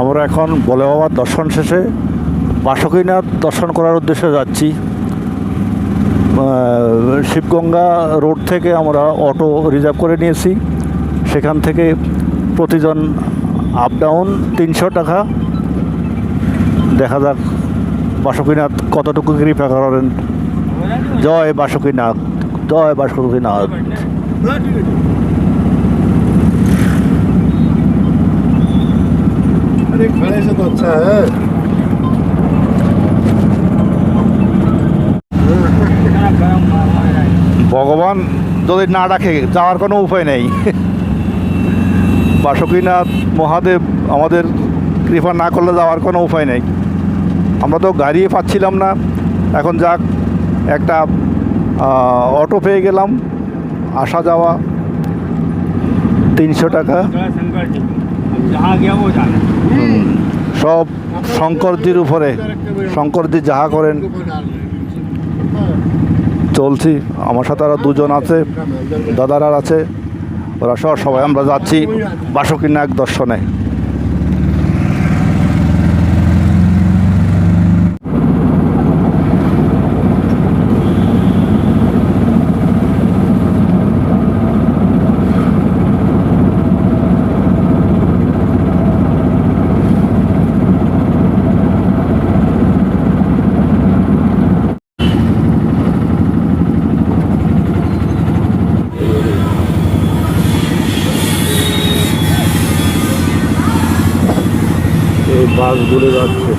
আমরা এখন বলে বাবার দর্শন শেষে বাসকীনাথ দর্শন করার উদ্দেশ্যে যাচ্ছি। শিবগঙ্গা রোড থেকে আমরা অটো রিজার্ভ করে নিয়েছি। সেখান থেকে প্রতিজন আপ ডাউন তিনশো টাকা। দেখা যাক বাসকীনাথ কতটুকু কৃপা করেন। জয় বাসকীনাথ জয় বাসকীনাথ। अरे खड़े से तो अच्छा है ভগবান যদি না ডাকে যাওয়ার কোনো উপায় নেই বাসকীনাথ মহাদেব আমাদের কৃপা না করলে যাওয়ার কোনো উপায় নেই আমরা তো গাড়ি পাচ্ছিলাম না এখন যাক একটা আহ, অটো পেয়ে গেলাম আসা যাওয়া তিনশো টাকা সব শঙ্করজির উপরে শঙ্করজি যাহা করেন, চলছি। আমার সাথে আরও দুজন আছে, দাদারা আছে, ওরা সহ সবাই, আমরা যাচ্ছি বাসুকিনাগ দর্শনে। বাসগুলি যাচ্ছে।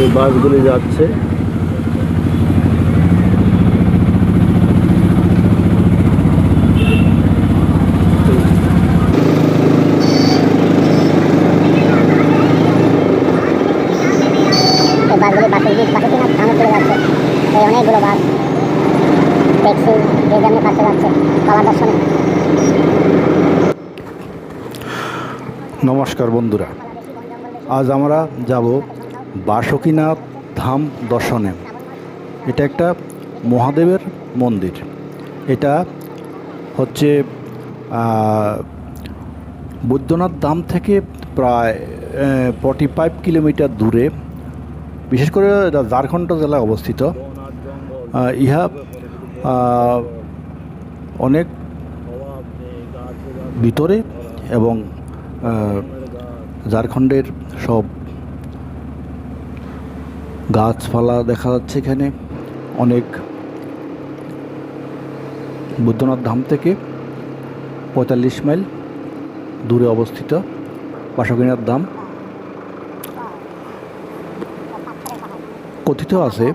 এই বাসগুলি যাচ্ছে। অনেকগুলো বাস ট্যাক্সি যে যেমনি পাশে দর্শনে নমস্কার বন্ধুরা। আজ আমরা যাব বাসকীনাথ ধাম দর্শনে। এটা একটা মহাদেবের মন্দির। এটা হচ্ছে বৈদ্যনাথ ধাম থেকে প্রায় ফর্টি ফাইভ কিলোমিটার দূরে। বিশেষ করে এটা ঝাড়খণ্ড জেলায় অবস্থিত। ইহা অনেক ভিতরে এবং ঝাড়খণ্ডের সব গাছপালা দেখা যাচ্ছে এখানে। অনেক বুদ্ধনাথ ধাম থেকে পঁয়তাল্লিশ মাইল দূরে অবস্থিত বাসকীনাথ ধাম। কথিত আছে,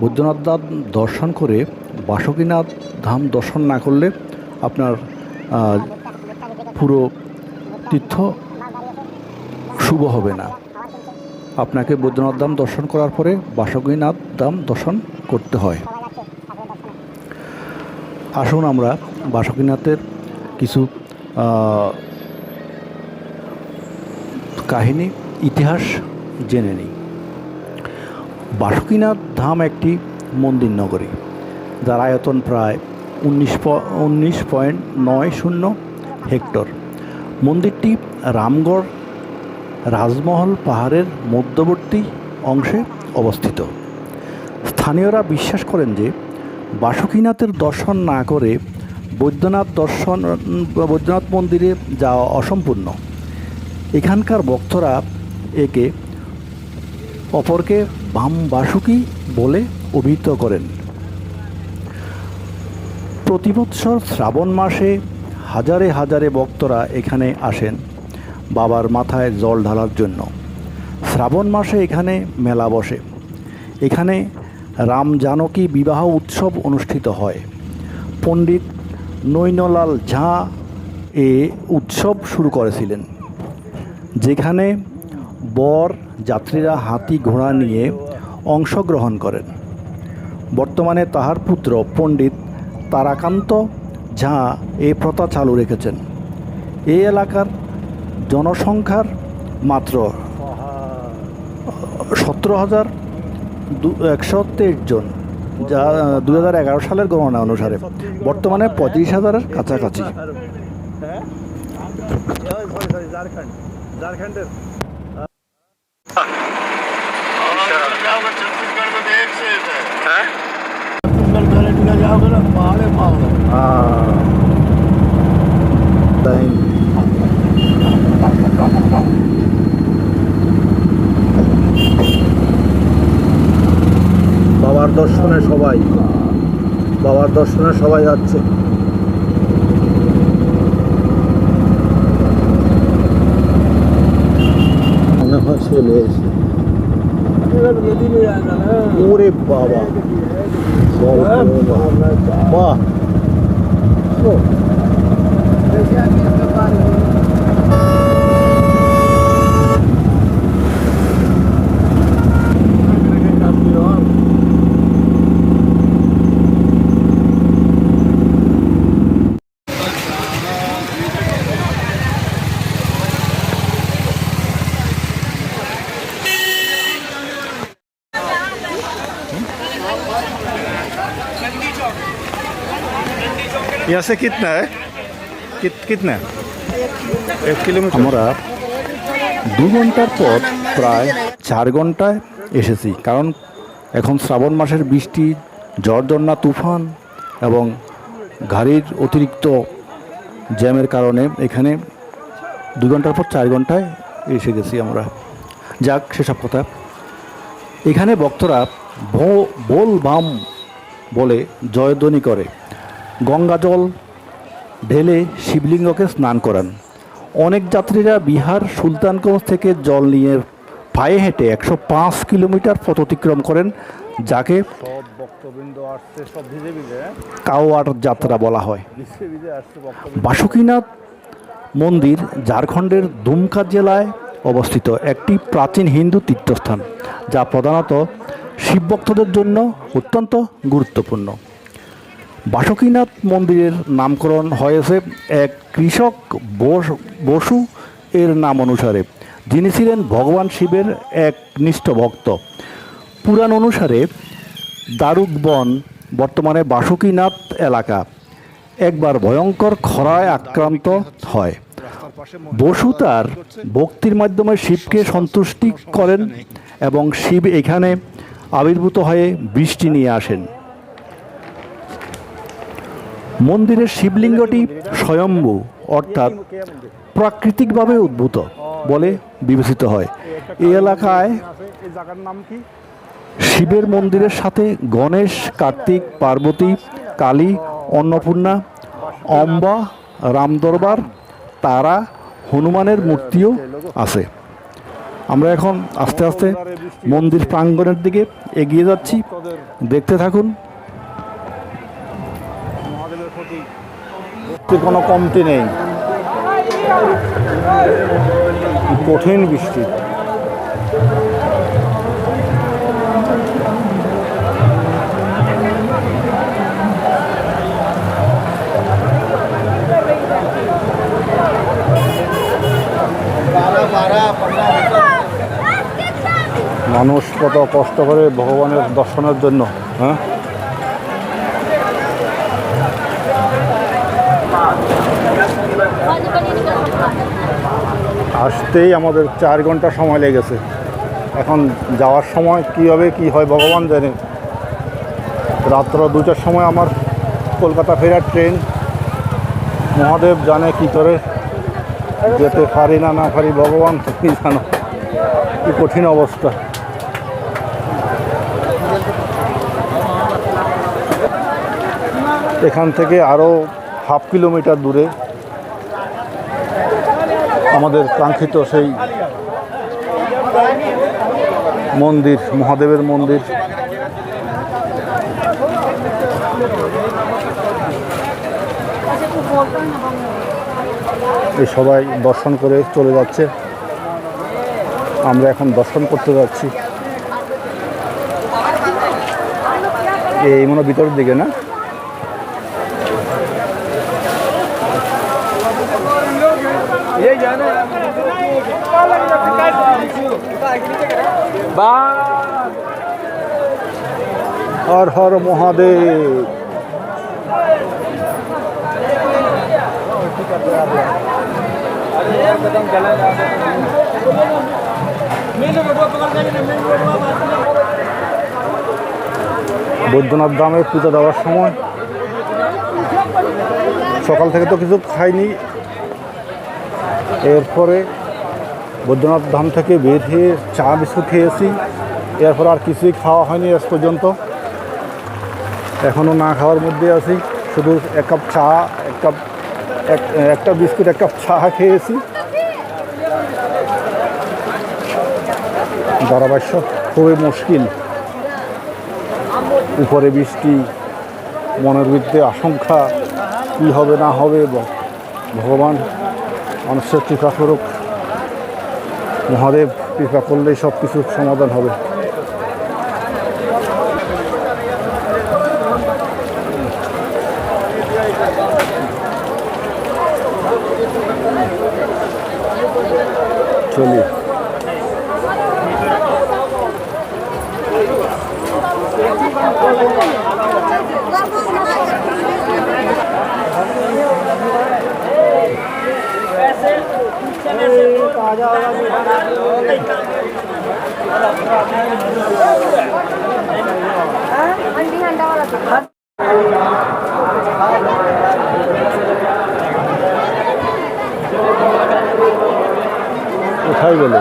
বৈদ্যনাথ ধাম দর্শন করে বাসকীনাথ ধাম দর্শন না করলে আপনার পুরো তীর্থ শুভ হবে না। আপনাকে বৈদ্যনাথ ধাম দর্শন করার পরে বাসকীনাথ ধাম দর্শন করতে হয়। আসুন আমরা বাসকীনাথের কিছু কাহিনী, ইতিহাস জেনে নিই। বাসকীনাথ ধাম একটি মন্দির নগরী। যার আয়তন প্রায় উনিশ উনিশ পয়েন্ট নয় শূন্য হেক্টর। মন্দিরটি রামগড় রাজমহল পাহাড়ের মধ্যবর্তী অংশে অবস্থিত। স্থানীয়রা বিশ্বাস করেন যে বাসুকীনাথের দর্শন না করে বৈদ্যনাথ দর্শন, বৈদ্যনাথ মন্দিরে যাওয়া অসম্পূর্ণ। এখানকার ভক্তরা একে অপরকে বাম বাসুকি বলে অভিহিত করেন। প্রতি বৎসর শ্রাবণ মাসে হাজারে হাজারে ভক্তরা এখানে আসেন। বাবার মাথায় জল ঢালার জন্য। শ্রাবণ মাসে এখানে মেলা বসে। এখানে রাম জানকী বিবাহ উৎসব অনুষ্ঠিত হয়। পণ্ডিত নৈনলাল ঝা এ উৎসব শুরু করেছিলেন, যেখানে বর যাত্রীরা হাতি ঘোড়া নিয়ে অংশগ্রহণ করেন। বর্তমানে তাহার পুত্র পণ্ডিত তারাকান্ত ঝা এ প্রথা চালু রেখেছেন। এই এলাকার জনসংখ্যার মাত্র সতেরো হাজার একশো তেইশ জন, যা দু হাজার এগারো সালের গণনা অনুসারে। বর্তমানে পঁয়ত্রিশ হাজারের কাছাকাছি। সরি, ঝাড়খণ্ড। ঝাড়খণ্ডের দর্শনে সবাই বাবার দর্শনে সবাই যাচ্ছে। মনে হয় চলে এসে ওরে বাবা। বাহ। यहाँ से कितना है कित, कितना एक किलोमीटर আমরা দু ঘন্টার পর প্রায় চার ঘন্টায় এসেছি কারণ এখন শ্রাবণ মাসের বৃষ্টি ঝড়ঝর্ণা তুফান এবং গাড়ির অতিরিক্ত জ্যামের কারণে এখানে দু ঘন্টার পর চার ঘন্টায় এসে গেছি আমরা যাক সেসব কথা এখানে ভক্তরা ভো- বোল বাম বলে জয়ধ্বনি করে গঙ্গাজল ঢেলে শিবলিঙ্গকে স্নান করান। অনেক যাত্রীরা বিহার সুলতানগঞ্জ থেকে জল নিয়ে পায়ে হেঁটে একশো পাঁচ কিলোমিটার পথ অতিক্রম করেন যাকে ভিজে কাওয়ার যাত্রা বলা হয়। বাসুকীনাথ মন্দির ঝাড়খণ্ডের দুমকা জেলায় অবস্থিত একটি প্রাচীন হিন্দু তীর্থস্থান যা প্রধানত শিবভক্তদের জন্য অত্যন্ত গুরুত্বপূর্ণ। বাসুকীনাথ মন্দিরের নামকরণ হয়েছে এক কৃষক বস- বসু এর নাম অনুসারে, যিনি ছিলেন ভগবান শিবের এক নিষ্ঠ ভক্ত। পুরাণ অনুসারে দারুক বন বর্তমানে বাসুকীনাথ এলাকা। একবার ভয়ঙ্কর খরায় আক্রান্ত হয়। বসু তার ভক্তির মাধ্যমে শিবকে সন্তুষ্টি করেন এবং শিব এখানে আবির্ভূত হয়ে বৃষ্টি নিয়ে আসেন। মন্দিরের শিবলিঙ্গটি স্বয়ম্ভু, অর্থাৎ প্রাকৃতিকভাবে উদ্ভূত বলে বিবেচিত হয়। এই এলাকায় শিবের মন্দিরের সাথে গণেশ, কার্তিক, পার্বতী, কালী, অন্নপূর্ণা, অম্বা, রামদরবার, তারা, হনুমানের মূর্তিও আছে। আমরা এখন আস্তে আস্তে মন্দির প্রাঙ্গণের দিকে এগিয়ে যাচ্ছি। দেখতে থাকুন। কোনো কমতি নেই। কঠিন বৃষ্টি। মানুষ কত কষ্ট করে ভগবানের দর্শনের জন্য হ্যাঁ? আসতেই আমাদের চার ঘণ্টা সময় লেগেছে। এখন যাওয়ার সময় কী হবে, কী হয় ভগবান জানে। রাত্র দুটার সময় আমার কলকাতা ফেরার ট্রেন। মহাদেব জানে কি করে, যেতে পারি না না পারি, ভগবান তুমি জানো, কি কঠিন অবস্থা। এখান থেকে আরও হাফ কিলোমিটার দূরে আমাদের কাঙ্ক্ষিত সেই মন্দির, মহাদেবের মন্দির। এই সবাই দর্শন করে চলে যাচ্ছে। আমরা এখন দর্শন করতে যাচ্ছি। এই মনে ভিতরের দিকে না? হর হর মহাদেব বৈদ্যনাথ ধামে পুজো দেওয়ার সময়। সকাল থেকে তো কিছু খাইনি। এরপরে বৈদ্যনাথ ধাম থেকে বের হয়ে চা বিস্কুট খেয়েছি। এরপর আর কিছুই খাওয়া হয়নি আজ পর্যন্ত। এখনও না খাওয়ার মধ্যে আছি। শুধু এক কাপ চা, এক কাপ, এক- একটা বিস্কুট, এক কাপ চা খেয়েছি। ধারাভাষ্য, খুবই মুশকিল। উপরে বৃষ্টি, মনের ভিত্তিতে আশঙ্কা, কী হবে না হবে ভগবান মানুষের কৃপা করুক মহাদেব কৃপা করলেই সব কিছু সমাধান হবে। চলি। কোথায় গেলে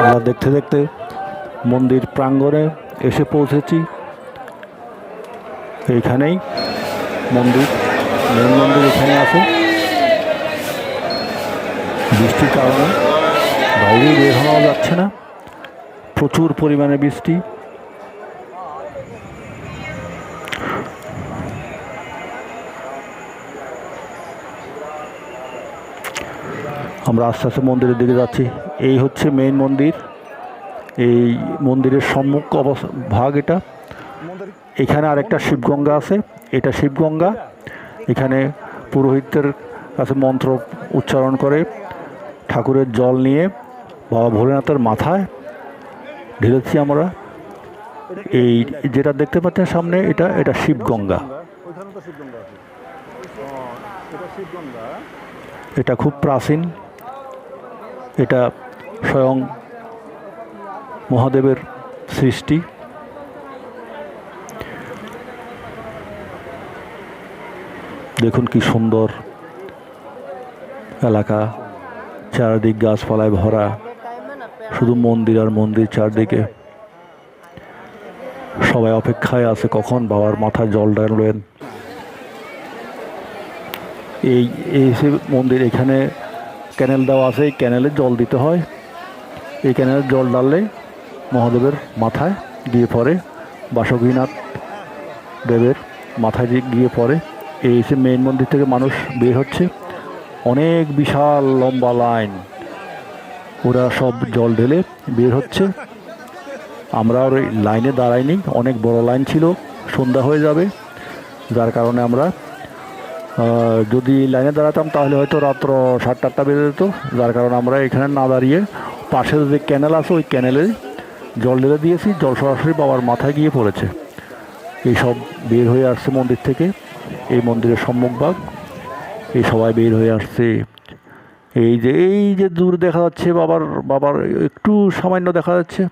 আমরা দেখতে দেখতে মন্দির প্রাঙ্গণে এসে পৌঁছেছি। এইখানেই মন্দির, মেন মন্দির এখানে আছে। বৃষ্টির কারণে বাইরে বের হওয়া যাচ্ছে না। প্রচুর পরিমাণে বৃষ্টি। আমরা আস্তে আস্তে মন্দিরের দিকে যাচ্ছি। এই হচ্ছে মেইন মন্দির। এই মন্দিরের সম্মুখ অবস্থা, ভাগ এটা। এখানে আরেকটা শিবগঙ্গা আছে। এটা শিবগঙ্গা। এখানে পুরোহিতদের কাছে মন্ত্র উচ্চারণ করে, ঠাকুরের জল নিয়ে, বাবা ভোলেনাথের মাথায় ঢেলেছি আমরা। এই যেটা দেখতে পাচ্ছেন সামনে, এটা এটা শিবগঙ্গা। এটা খুব প্রাচীন। এটা স্বয়ং মহাদেবের সৃষ্টি। দেখুন কি সুন্দর এলাকা, চারদিক গাছপালায় ভরা, শুধু মন্দির আর মন্দির চারদিকে। সবাই অপেক্ষায় আছে কখন বাবার মাথায় জল ডালবেন এই এই সে মন্দির এখানে ক্যানেল দেওয়া আছে, এই ক্যানেলে জল দিতে হয়। এই ক্যানেলের জল ডাললে মহাদেবের মাথায় গিয়ে পড়ে বাসগীনাথ দেবের মাথায় গিয়ে পড়ে। এই সে মেইন মন্দির থেকে মানুষ বের হচ্ছে, অনেক বিশাল লম্বা লাইন। ওরা সব জল ঢেলে বের হচ্ছে। আমরা আর ওই লাইনে দাঁড়াইনি, অনেক বড় লাইন ছিল, সন্ধ্যা হয়ে যাবে। যার কারণে আমরা যদি লাইনে দাঁড়াতাম তাহলে হয়তো রাত্র সাতটা আটটা বেজে যেত। যার কারণে আমরা এখানে না দাঁড়িয়ে পাশে যে ক্যানেল আছে, ওই ক্যানেলে জল ঢেলে দিয়েছি, জল সরাসরি বাবার মাথায় গিয়ে পড়েছে। এই সব বের হয়ে আসছে মন্দির থেকে, এই মন্দিরের সম্মুখভাগ এই সবাই বের হয়ে আসছে। এই যে এই যে দূর দেখা যাচ্ছে বাবার বাবার একটু সামান্য দেখা যাচ্ছে।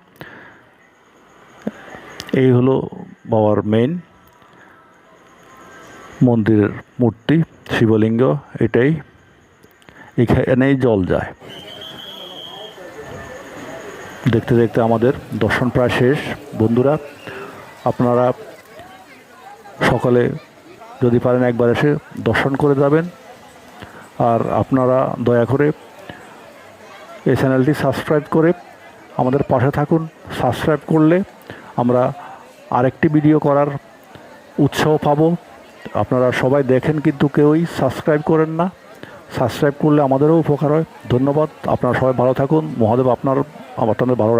এই হলো বাবার মেন মন্দিরের মূর্তি, শিবলিঙ্গ, এটাই। এখানেই জল যায়। দেখতে দেখতে আমাদের দর্শন প্রায় শেষ। বন্ধুরা, আপনারা সকালে যদি পারেন একবার এসে দর্শন করে যাবেন। আর আপনারা দয়া করে এই চ্যানেলটি সাবস্ক্রাইব করে আমাদের পাশে থাকুন। সাবস্ক্রাইব করলে আমরা আরেকটি ভিডিও করার উৎসাহ পাবো। আপনারা সবাই দেখেন, কিন্তু কেউই সাবস্ক্রাইব করেন না। সাবস্ক্রাইব করলে আমাদেরও উপকার হয়। ধন্যবাদ। আপনারা সবাই ভালো থাকুন। মহাদেব আপনার আপনাদের ভালো